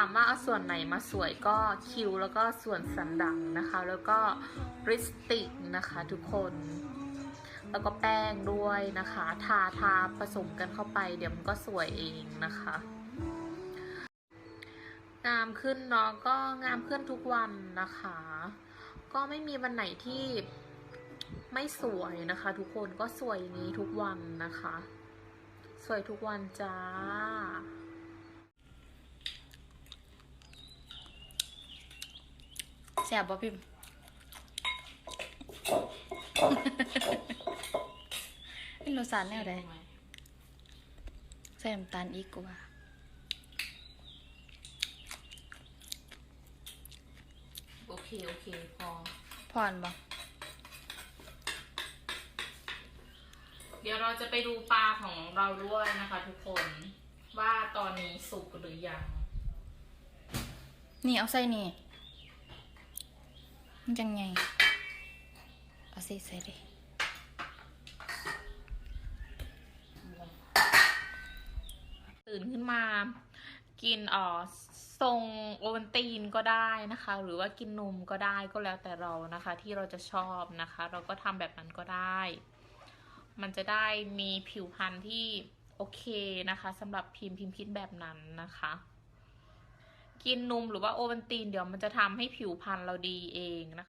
ถามว่าเอาส่วนไหนมาสวยก็คิ้วแล้วก็ส่วนสันดังนะคะ แล้วก็ริสติกนะคะทุกคน แล้วก็แป้งด้วยนะคะ ทาทาผสมกันเข้าไป เดี๋ยวมันก็สวยเองนะคะงามขึ้นเนาะก็งามขึ้นทุกวันนะคะ ก็ไม่มีวันไหนที่ไม่สวยนะคะ ทุกคนก็สวยอย่างนี้ทุกวันนะคะ สวยทุกวันจ้า แสบบ่พิมพ์ เป็นรสชาติแนวใดใส่น้ำตาลอีกกว่าโอเค โอเค พอ พอนบ่เดี๋ยวเราจะไปดูปลาของเราด้วยนะคะทุกคนว่าตอนนี้สุกหรือยัง นี่เอาใส่นี่ มังไง เอาส่ใส่เลยตื่นขึ้นมา กินอ่อทรงโอวัลตินก็ได้นะคะ หรือว่ากินนมก็ได้ก็แล้วแต่เรานะคะ ที่เราจะชอบนะคะ เราก็ทำแบบนั้นก็ได้ มันจะได้มีผิวพรรณที่โอเคนะคะสำหรับพิมพ์พิมพ์คิดแบบนั้นนะคะ กินนมหรือว่าโอวัลตินเดี๋ยวมันจะทำให้ผิวพรรณเราดีเองนะคะ